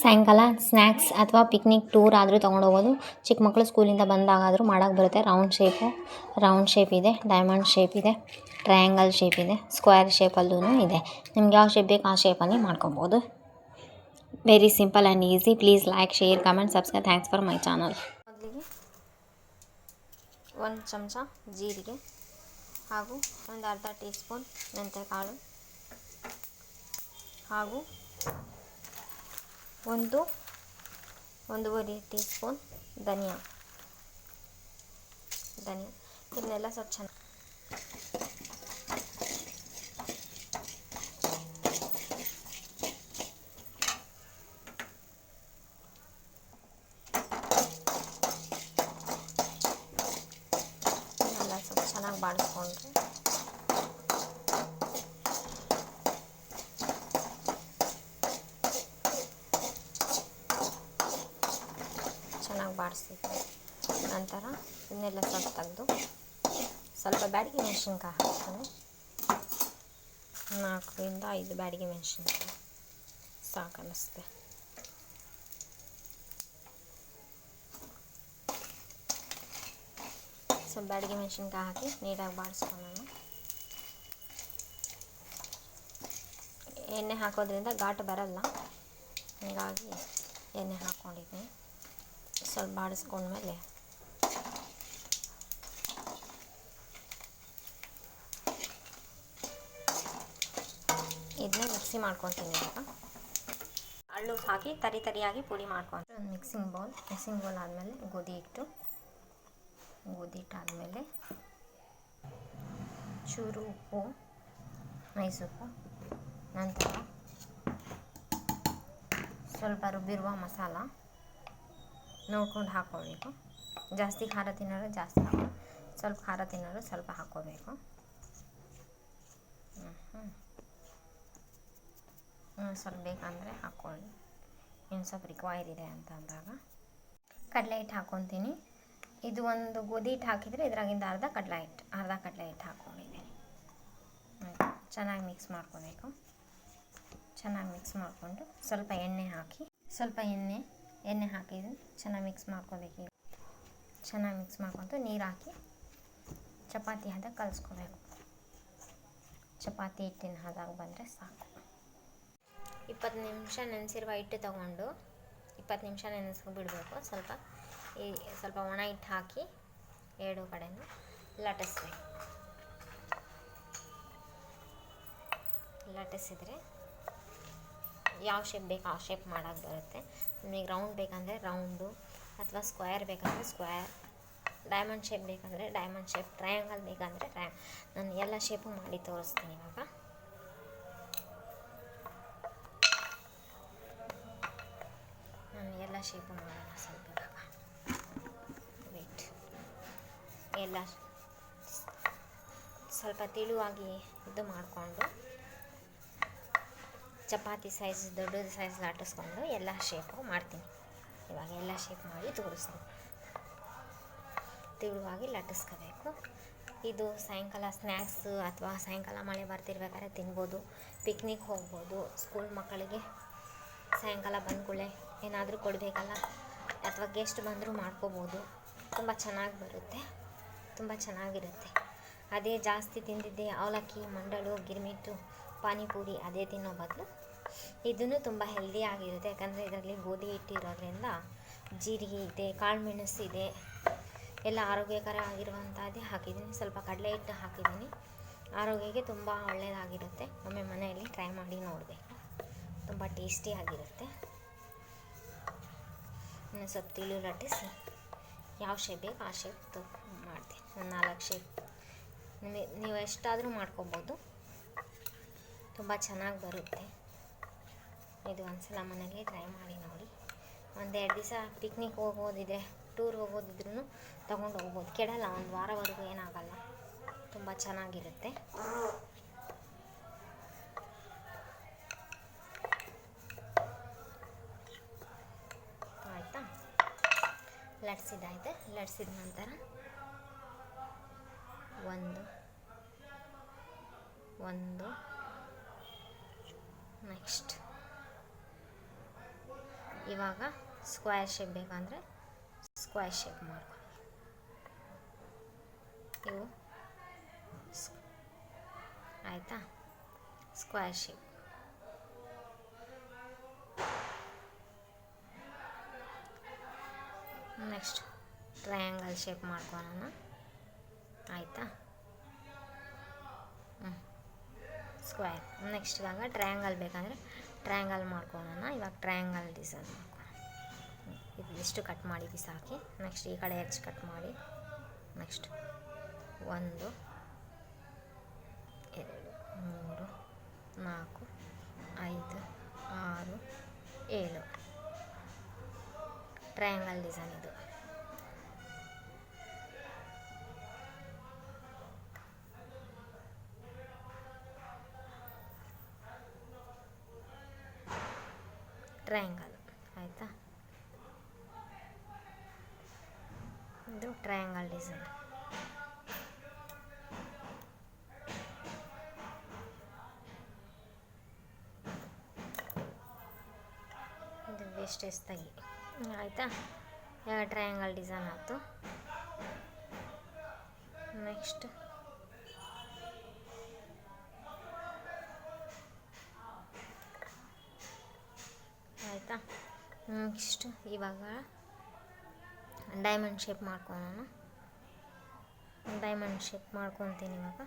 ಸಾಯಂಕಾಲ ಸ್ನ್ಯಾಕ್ಸ್ ಅಥವಾ picnic tour ಆದರೂ ತೊಗೊಂಡು ಹೋಗೋದು ಚಿಕ್ಕ ಮಕ್ಕಳು ಸ್ಕೂಲಿಂದ ಬಂದಾಗಾದರೂ ಮಾಡೋಕ್ಕೆ ಬರುತ್ತೆ. ರೌಂಡ್ ಶೇಪು, ರೌಂಡ್ ಶೇಪ್ ಇದೆ, ಡೈಮಂಡ್ ಶೇಪ್ ಇದೆ, ಟ್ರಯಾಂಗಲ್ ಶೇಪ್ ಇದೆ, ಸ್ಕ್ವೇರ್ ಶೇಪಲ್ಲೂ ಇದೆ. ನಿಮ್ಗೆ ಯಾವ ಶೇಪ್ ಬೇಕು ಆ ಶೇಪಲ್ಲಿ ಮಾಡ್ಕೊಬೋದು. Very simple and easy. Please like, share, comment, subscribe. Thanks for my channel. ಮೊದಲಿಗೆ ಒಂದು ಚಮಚ ಜೀರಿಗೆ ಹಾಗೂ ಒಂದು ಅರ್ಧ ಟೀ ಸ್ಪೂನ್ ಮೆಂತ್ಯಕಾಳು ಹಾಗೂ ಒಂದು ಒಂದೂವರೆ ಟೀ ಸ್ಪೂನ್ ಧನಿಯಾ. ಧನಿಯಾ. ಇದನ್ನೆಲ್ಲ ಸ್ವಲ್ಪ ಚೆನ್ನಾಗಿ ಎಲ್ಲ ಸ್ವಲ್ಪ ಚೆನ್ನಾಗಿ ಬಾಡಿಸ್ಕೊಂಡ್ರೆ ಚೆನ್ನಾಗಿ ನಂತರ ಇದನ್ನೆಲ್ಲ ಸ್ವಲ್ಪ ತೆಗೆದು ಸ್ವಲ್ಪ ಬ್ಯಾಡಿಗೆ ಮೆಣಸಿನ್ಕಾಯಿ ಹಾಕ್ತಾನೆ. ನಾಲ್ಕರಿಂದ ಐದು ಬ್ಯಾಡಿಗೆ ಮೆಣಸಿನ್ಕಾಯಿ. ಸಾಕು ಅನ್ನಿಸ್ತೆ ಸ್ವಲ್ಪ ಬ್ಯಾಡಿಗೆ ಮೆಣಸಿನ್ಕಾಯಿ ಹಾಕಿ ನೀಟಾಗಿ ಬಾಡಿಸ್ಕೊಳ್ಳೋಣ. ಎಣ್ಣೆ ಹಾಕೋದ್ರಿಂದ ಘಾಟ್ ಬರಲ್ಲ. ಹೀಗಾಗಿ ಎಣ್ಣೆ ಹಾಕ್ಕೊಂಡಿದ್ದೀನಿ ಸ್ವಲ್ಪ ಬಾಡಿಸ್ಕೊಂಡ್ಮೇಲೆ ಇದನ್ನ ಮಿಕ್ಸಿ ಮಾಡ್ಕೊತೀನಿ ಹಳ್ಳು ಹಾಕಿ ತರಿ ತರಿಯಾಗಿ ಪುಡಿ ಮಾಡ್ಕೊಂಡು ಒಂದು ಮಿಕ್ಸಿಂಗ್ ಬೌಲ್ ಮಿಕ್ಸಿಂಗ್ ಬೌಲ್ ಆದಮೇಲೆ ಗೋಧಿ ಹಿಟ್ಟು. ಗೋಧಿ ಹಿಟ್ಟು ಆದಮೇಲೆ ಚೂರು ಉಪ್ಪು ಮೈಸೂಪು ನಂತರ ಸ್ವಲ್ಪ ರುಬ್ಬಿರುವ ಮಸಾಲ. ನೋಡ್ಕೊಂಡು ಹಾಕ್ಕೋಬೇಕು ಜಾಸ್ತಿ ಖಾರ ತಿನ್ನೋರು ಜಾಸ್ತಿ ಹಾಕೋ ಸ್ವಲ್ಪ ಖಾರ ತಿನ್ನೋರು ಸ್ವಲ್ಪ ಹಾಕ್ಕೋಬೇಕು ಹ್ಞೂ ಸ್ವಲ್ಪ ಬೇಕಂದರೆ ಹಾಕ್ಕೊಳ್ಳಿ ಇನ್ನು ಸ್ವಲ್ಪ ರಿಕ್ವೈರ್ ಇದೆ ಅಂತ ಅಂದಾಗ. ಕಡಲೆ ಹಿಟ್ಟು ಹಾಕ್ಕೊತೀನಿ ಇದು ಒಂದು ಗೋಧಿ ಹಿಟ್ಟು ಹಾಕಿದರೆ ಇದ್ರಾಗಿಂದ ಅರ್ಧ ಕಡಲೆ ಹಿಟ್ಟು, ಅರ್ಧ ಕಡಲೆ ಹಿಟ್ಟು ಹಾಕ್ಕೊಂಡಿದ್ದೀನಿ ಚೆನ್ನಾಗಿ ಮಿಕ್ಸ್ ಮಾಡ್ಕೋಬೇಕು. ಚೆನ್ನಾಗಿ ಮಿಕ್ಸ್ ಮಾಡಿಕೊಂಡು ಸ್ವಲ್ಪ ಎಣ್ಣೆ ಹಾಕಿ, ಸ್ವಲ್ಪ ಎಣ್ಣೆ ಎಣ್ಣೆ ಹಾಕಿದ್ರೆ ಚೆನ್ನಾಗಿ ಮಿಕ್ಸ್ ಮಾಡ್ಕೋಬೇಕು ಚೆನ್ನಾಗಿ ಮಿಕ್ಸ್ ಮಾಡ್ಕೊಂಡು ನೀರು ಹಾಕಿ ಚಪಾತಿ ಹದ ಕಲಿಸ್ಕೋಬೇಕು. ಚಪಾತಿ ಹಿಟ್ಟಿನ ಹದಾಗಿ ಬಂದರೆ ಸಾಕು. ಇಪ್ಪತ್ತು ನಿಮಿಷ ನೆನೆಸಿರುವ ಹಿಟ್ಟು ತಗೊಂಡು ಇಪ್ಪತ್ತು ನಿಮಿಷ ನೆನೆಸ್ಕೊಂಡ್ಬಿಡ್ಬೇಕು ಸ್ವಲ್ಪ ಈ ಸ್ವಲ್ಪ ಒಣ ಹಿಟ್ಟು ಹಾಕಿ ಎರಡು ಕಡೆನೂ ಲಟ್ಟಿಸ್ಬೇಕು. ಲಟ್ಟಿಸಿದರೆ ಯಾವ ಶೇಪ್ ಬೇಕು ಆ ಶೇಪ್ ಮಾಡೋಕ್ಕೆ ಬರುತ್ತೆ. ನಿಮಗೆ ರೌಂಡ್ ಬೇಕಂದರೆ ರೌಂಡು ಅಥವಾ ಸ್ಕ್ವೇರ್ ಬೇಕಂದರೆ ಸ್ಕ್ವೇರ್ ಡೈಮಂಡ್ ಶೇಪ್ ಬೇಕಂದರೆ ಡೈಮಂಡ್ ಶೇಪ್ ಟ್ರಯಾಂಗಲ್ ಬೇಕಂದರೆ ಟ್ರಯ ನಾನು ಎಲ್ಲ ಶೇಪು ಮಾಡಿ ತೋರಿಸ್ತೀನಿ ಇವಾಗ. ನಾನು ಎಲ್ಲ ಶೇಪು ಮಾಡೋಣ ಸ್ವಲ್ಪ ಇವಾಗ. ವೇಟ್ ಎಲ್ಲ ಸ್ವಲ್ಪ ತಿಳುವಾಗಿ ಇದು ಮಾಡಿಕೊಂಡು ಚಪಾತಿ ಸೈಜ್ ದೊಡ್ಡದು ಸೈಜ್ ಲಾಟಿಸ್ಕೊಂಡು ಎಲ್ಲ ಶೇಪು ಮಾಡ್ತೀನಿ. ಇವಾಗ ಎಲ್ಲ ಶೇಪ್ ಮಾಡಿ ತೋರಿಸ್ತೀನಿ. ತಿಳುವಾಗಿ ಲಟ್ಟಿಸ್ಕೋಬೇಕು. ಇದು ಸಾಯಂಕಾಲ ಸ್ನ್ಯಾಕ್ಸು ಅಥವಾ ಸಾಯಂಕಾಲ ಮಳೆ ಬರ್ತಿರ್ಬೇಕಾದ್ರೆ ತಿನ್ಬೋದು. ಪಿಕ್ನಿಕ್ ಹೋಗ್ಬೋದು. ಸ್ಕೂಲ್ ಮಕ್ಕಳಿಗೆ ಸಾಯಂಕಾಲ ಬಂದ್ಕೂಳೆ ಏನಾದರೂ ಕೊಡಬೇಕಲ್ಲ? ಅಥವಾ ಗೆಸ್ಟ್ ಬಂದರೂ ಮಾಡ್ಕೋಬೋದು. ತುಂಬ ಚೆನ್ನಾಗಿ ಬರುತ್ತೆ. ತುಂಬ ಚೆನ್ನಾಗಿರುತ್ತೆ. ಅದೇ ಜಾಸ್ತಿ ತಿಂದಿದ್ದೆ ಅವಲಕ್ಕಿ, ಮಂಡಳು, ಗಿರ್ಮಿಟ್ಟು ಪಾನಿಪುರಿ ಅದೇ ತಿನ್ನೋ ಬದಲು ಇದನ್ನು ತುಂಬ ಹೆಲ್ದಿ ಆಗಿರುತ್ತೆ. ಯಾಕಂದರೆ ಇದರಲ್ಲಿ ಗೋಧಿ ಹಿಟ್ಟಿರೋದ್ರಿಂದ ಜೀರಿಗೆ ಇದೆ ಕಾಳುಮೆಣಸು ಇದೆ, ಎಲ್ಲ ಆರೋಗ್ಯಕರ ಆಗಿರುವಂಥದ್ದೇ ಹಾಕಿದ್ದೀನಿ. ಸ್ವಲ್ಪ ಕಡಲೆ ಹಿಟ್ಟು ಹಾಕಿದ್ದೀನಿ. ಆರೋಗ್ಯಕ್ಕೆ ತುಂಬ ಒಳ್ಳೆಯದಾಗಿರುತ್ತೆ ಒಮ್ಮೆ ಮನೆಯಲ್ಲಿ ಟ್ರೈ ಮಾಡಿ ನೋಡಬೇಕು. ತುಂಬ ಟೇಸ್ಟಿಯಾಗಿರುತ್ತೆ ಇನ್ನು ಸ್ವಲ್ಪ ತಿಳು ಲಟ್ಟಿಸಿ. ಯಾವ ಶೇಪ್ ಬೇಕು ಆ ಶೇಪ್ ಮಾಡ್ತೀನಿ. ಒಂದು ನಾಲ್ಕು ಶೇಪ್ ನೀವು ಎಷ್ಟಾದರೂ ಮಾಡ್ಕೊಬೋದು. ತುಂಬ ಚೆನ್ನಾಗಿ ಬರುತ್ತೆ. ಇದು ಒಂದ್ಸಲ ಮನೇಲಿ ಟ್ರೈ ಮಾಡಿ ನೋಡಿ. ಒಂದೆರಡು ದಿವಸ ಪಿಕ್ನಿಕ್ ಹೋಗೋದಿದೆ ಟೂರ್ ಹೋಗೋದಿದ್ರೂ ತೊಗೊಂಡು ಹೋಗ್ಬೋದು. ಕೆಡಲ್ಲ, ಒಂದು ವಾರವರೆಗೂ ಏನಾಗಲ್ಲ. ತುಂಬ ಚೆನ್ನಾಗಿರುತ್ತೆ. ಆಯಿತಾ? ಲಟ್ಸಿದ್ದಾಯ್ತು ಲಟ್ಸಿದ ನಂತರ ಒಂದು ಒಂದು ನೆಕ್ಸ್ಟ್ ಇವಾಗ ಸ್ಕ್ವೇರ್ ಶೇಪ್ ಬೇಕಂದರೆ ಸ್ಕ್ವೇರ್ ಶೇಪ್ ಮಾಡ್ಕೊಳ್ಳಿ. ಇವು ಆಯಿತಾ? Square shape next triangle shape ಮಾಡ್ಕೊಳೋಣ ಆಯಿತಾ? ಸ್ಕ್ವೇರ್ ನೆಕ್ಸ್ಟ್ ಇವಾಗ ಟ್ರಯಾಂಗಲ್ ಬೇಕಂದರೆ ಟ್ರಯಾಂಗಲ್ ಮಾಡ್ಕೊಳ್ಳೋಣ. ಇವಾಗ ಟ್ರಯಾಂಗಲ್ ಡಿಸೈನ್ ಮಾಡ್ಕೊಳ್ಳೋಣ. ಇದು ಇಷ್ಟು ಕಟ್ ಮಾಡಿ ಬಿಸಾಕಿ ನೆಕ್ಸ್ಟ್ ಈ ಕಡೆ ಎಡ್ಜ್ ಕಟ್ ಮಾಡಿ. ನೆಕ್ಸ್ಟ್ ಒಂದು, ಎರಡು, ಮೂರು, ನಾಲ್ಕು, ಐದು, ಆರು, ಏಳು. ಟ್ರಯಾಂಗಲ್ ಡಿಸೈನ್ ಇದು. ಟ್ರಯಾಂಗಲ್ ಡಿಸೈನ್ ಇದು ವೇಸ್ಟ್ ತೆಗಿ ಆಯಿತಾ? ಈಗ ಟ್ರಯಾಂಗಲ್ ಡಿಸೈನ್ ಆಯಿತು. ನೆಕ್ಸ್ಟ್ ಆಯಿತಾ? ನೆಕ್ಸ್ಟ್ ಇವಾಗ ಡೈಮಂಡ್ ಶೇಪ್ ಮಾಡ್ಕೊಳೋಣ. ಡೈಮಂಡ್ ಶೇಪ್ ಮಾಡ್ಕೊತೀನಿ ಇವಾಗ.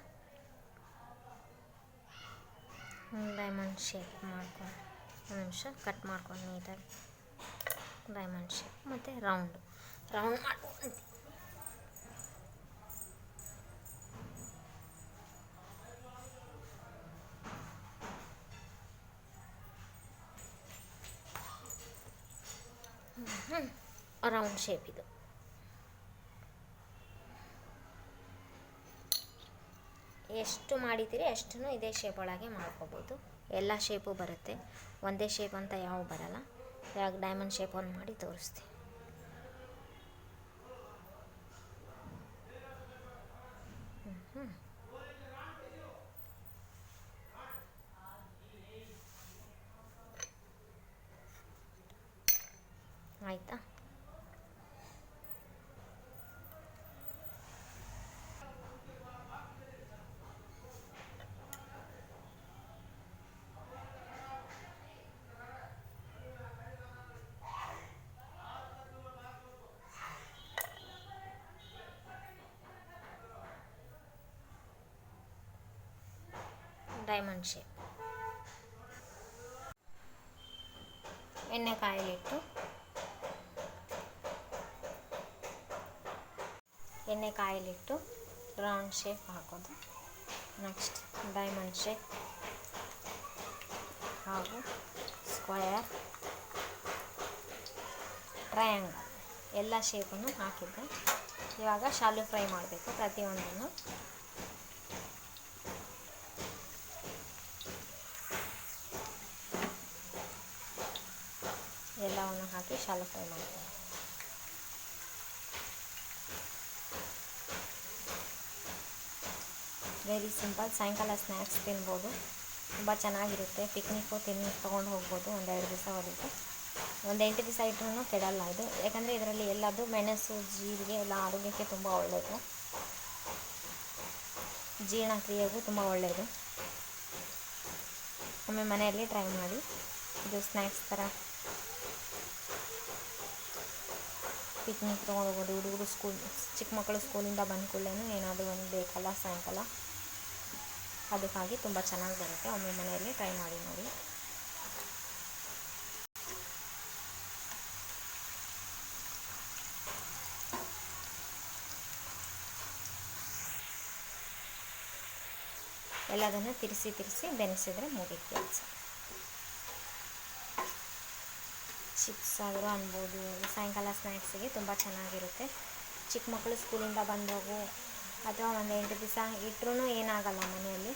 ಡೈಮಂಡ್ ಶೇಪ್ ಮಾಡ್ಕೊ ಒಂದು ನಿಮಿಷ ಕಟ್ ಮಾಡ್ಕೊಂಡು ನೀಟಾಗಿ. ಡೈಮಂಡ್ ಶೇಪ್ ಮತ್ತು ರೌಂಡು ರೌಂಡ್ ಮಾಡ್ಕೊತೀನಿ ರೌಂಡ್ ಶೇಪ್ ಇದು. ಎಷ್ಟು ಮಾಡಿದ್ದೀರಿ ಅಷ್ಟು ಇದೇ ಶೇಪ್ ಒಳಗೆ ಮಾಡ್ಕೋಬೋದು. ಎಲ್ಲ ಶೇಪು ಬರುತ್ತೆ. ಒಂದೇ ಶೇಪ್ ಅಂತ ಯಾವ ಬರಲ್ಲ. ಯಾವಾಗ ಡೈಮಂಡ್ ಶೇಪ್ ಒಂದು ಮಾಡಿ ತೋರಿಸ್ತೀನಿ. ಆಯಿತಾ? ಡೈಮಂಡ್ ಶೇಪ್ ಎಣ್ಣೆ ಕಾಯಲಿಟ್ಟು. ಎಣ್ಣೆ ಕಾಯಲಿಟ್ಟು ರೌಂಡ್ ಶೇಪ್ ಹಾಕೋದು. ನೆಕ್ಸ್ಟ್ ಡೈಮಂಡ್ ಶೇಪ್ ಹಾಗೂ ಸ್ಕ್ವಯರ್ ಟ್ರಯಾಂಗಲ್ ಎಲ್ಲ ಶೇಪನ್ನು ಹಾಕಿದ್ದೆ. ಇವಾಗ ಶಾಲು ಫ್ರೈ ಮಾಡಬೇಕು ಪ್ರತಿಯೊಂದನ್ನು. ಎಲ್ಲವನ್ನು ಹಾಕಿ ಶಾಲು ಫ್ರೈ ಮಾಡ್ತೀನಿ ವೆರಿ ಸಿಂಪಲ್ ಸಾಯಂಕಾಲ ಸ್ನ್ಯಾಕ್ಸ್ ತಿನ್ಬೋದು. ತುಂಬ ಚೆನ್ನಾಗಿರುತ್ತೆ. ಪಿಕ್ನಿಕ್ಕು ತಿನ್ನು ತೊಗೊಂಡು ಹೋಗ್ಬೋದು. ಒಂದೆರಡು ದಿವಸ ಹೋಗುತ್ತೆ ಒಂದು ಎಂಟು ದಿವಸ ಇಟ್ಟರೂ ಕೆಡಲ್ಲ ಇದು. ಯಾಕಂದರೆ ಇದರಲ್ಲಿ ಎಲ್ಲದು ಮೆಣಸು, ಜೀರಿಗೆ, ಎಲ್ಲ ಆರೋಗ್ಯಕ್ಕೆ ತುಂಬ ಒಳ್ಳೆಯದು ಜೀರ್ಣಕ್ರಿಯೆಗೂ ತುಂಬ ಒಳ್ಳೆಯದು ಒಮ್ಮೆ ಮನೆಯಲ್ಲಿ ಟ್ರೈ ಮಾಡಿ. ಇದು ಸ್ನ್ಯಾಕ್ಸ್ ಥರ ಪಿಕ್ನಿಕ್ ತೊಗೊಂಡೋಗೋದು, ಹುಡುಗರು ಸ್ಕೂಲ್ ಚಿಕ್ಕ ಮಕ್ಕಳು ಸ್ಕೂಲಿಂದ ಬಂದ ಕೂಡಲೇ ಏನಾದರೂ ಒಂದು ಬೇಕಲ್ಲ, ಸಾಯಂಕಾಲ. ಅದಕ್ಕಾಗಿ ತುಂಬ ಚೆನ್ನಾಗಿ ಬರುತ್ತೆ. ಒಮ್ಮೆ ಮನೆಯಲ್ಲಿ ಟ್ರೈ ಮಾಡಿ ನೋಡಿ. ಎಲ್ಲದನ್ನು ತಿರ್ಸಿ ತಿರ್ಸಿ ಬೆನೆಸಿದ್ರೆ ಮುಗಿತು. ಕೆಲಸ ಚಿಪ್ಸ್ ಆದರೂ ಅನ್ಬೋದು, ಸಾಯಂಕಾಲ ಸ್ನ್ಯಾಕ್ಸಿಗೆ ತುಂಬ ಚೆನ್ನಾಗಿರುತ್ತೆ. ಚಿಕ್ಕ ಮಕ್ಕಳು ಸ್ಕೂಲಿಂದ ಬಂದೋಗು, ಅಥವಾ ಒಂದು ಎಂಟು ದಿವಸ ಇಟ್ಟರೂ ಏನಾಗಲ್ಲ ಮನೆಯಲ್ಲಿ.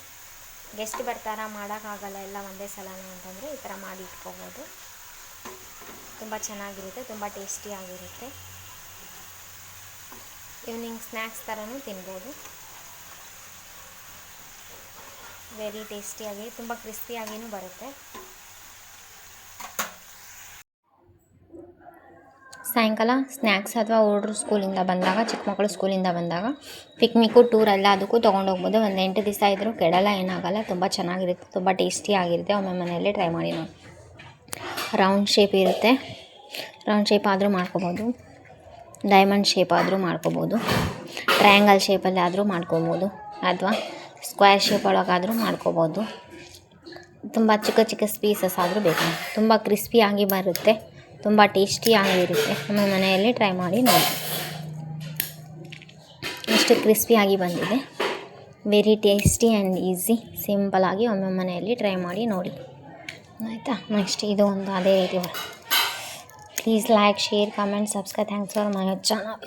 ಗೆಸ್ಟ್ ಬರ್ತಾರ ಮಾಡೋಕ್ಕಾಗಲ್ಲ ಎಲ್ಲ ಒಂದೇ ಸಲ ಅಂತಂದರೆ ಈ ಥರ ಮಾಡಿ ಇಟ್ಕೋಬೋದು. ತುಂಬ ಚೆನ್ನಾಗಿರುತ್ತೆ, ತುಂಬ ಟೇಸ್ಟಿಯಾಗಿರುತ್ತೆ ಈವ್ನಿಂಗ್ ಸ್ನ್ಯಾಕ್ಸ್ ಥರನೂ ತಿನ್ಬೋದು. ವೆರಿ ಟೇಸ್ಟಿಯಾಗಿ ತುಂಬ ಕ್ರಿಸ್ಪಿಯಾಗಿಯೂ ಬರುತ್ತೆ. ಸಾಯಂಕಾಲ ಸ್ನ್ಯಾಕ್ಸ್ ಅಥವಾ ಹುಡ್ರು ಸ್ಕೂಲಿಂದ ಬಂದಾಗ, ಚಿಕ್ಕ ಮಕ್ಕಳು ಸ್ಕೂಲಿಂದ ಬಂದಾಗ ಪಿಕ್ನಿಕ್ಕು ಟೂರ್ ಎಲ್ಲ ಅದಕ್ಕೂ ತೊಗೊಂಡೋಗ್ಬೋದು ಒಂದು ಎಂಟು ದಿವಸ ಇದ್ದರೂ ಕೆಡಲ್ಲ, ಏನಾಗಲ್ಲ. ತುಂಬ ಚೆನ್ನಾಗಿರುತ್ತೆ, ತುಂಬ ಟೇಸ್ಟಿಯಾಗಿರುತ್ತೆ ಒಮ್ಮೆ ಮನೆಯಲ್ಲಿ ಟ್ರೈ ಮಾಡಿ ನೋಡಿ. ರೌಂಡ್ ಶೇಪ್ ಇರುತ್ತೆ. ರೌಂಡ್ ಶೇಪ್ ಆದರೂ ಮಾಡ್ಕೋಬೋದು. ಡೈಮಂಡ್ ಶೇಪ್ ಆದರೂ ಮಾಡ್ಕೋಬೋದು. ಟ್ರಯಾಂಗಲ್ ಶೇಪಲ್ಲಿ ಆದರೂ ಮಾಡ್ಕೋಬೋದು. ಅಥವಾ ಸ್ಕ್ವೇರ್ ಶೇಪ್ ಒಳಗಾದರೂ ಮಾಡ್ಕೋಬೋದು. ತುಂಬ ಚಿಕ್ಕ ಚಿಕ್ಕ ಪೀಸಸ್ ಆದರೂ ಬೇಕು ತುಂಬ ಕ್ರಿಸ್ಪಿಯಾಗಿ ಬರುತ್ತೆ. ತುಂಬ ಟೇಸ್ಟಿಯಾಗಿರುತ್ತೆ. ನಮ್ಮ ಮನೆಯಲ್ಲಿ ಟ್ರೈ ಮಾಡಿ ನೋಡಿ. ಎಷ್ಟು ಕ್ರಿಸ್ಪಿಯಾಗಿ ಬಂದಿದೆ. ವೆರಿ ಟೇಸ್ಟಿ ಆ್ಯಂಡ್ ಈಸಿ ಸಿಂಪಲಾಗಿ ಒಮ್ಮೆ ಮನೆಯಲ್ಲಿ ಟ್ರೈ ಮಾಡಿ ನೋಡಿ. ಆಯಿತಾ? ನೆಕ್ಸ್ಟ್ ಇದು ಒಂದು ಅದೇ ರೀತಿ please like share comment subscribe thanks for my channel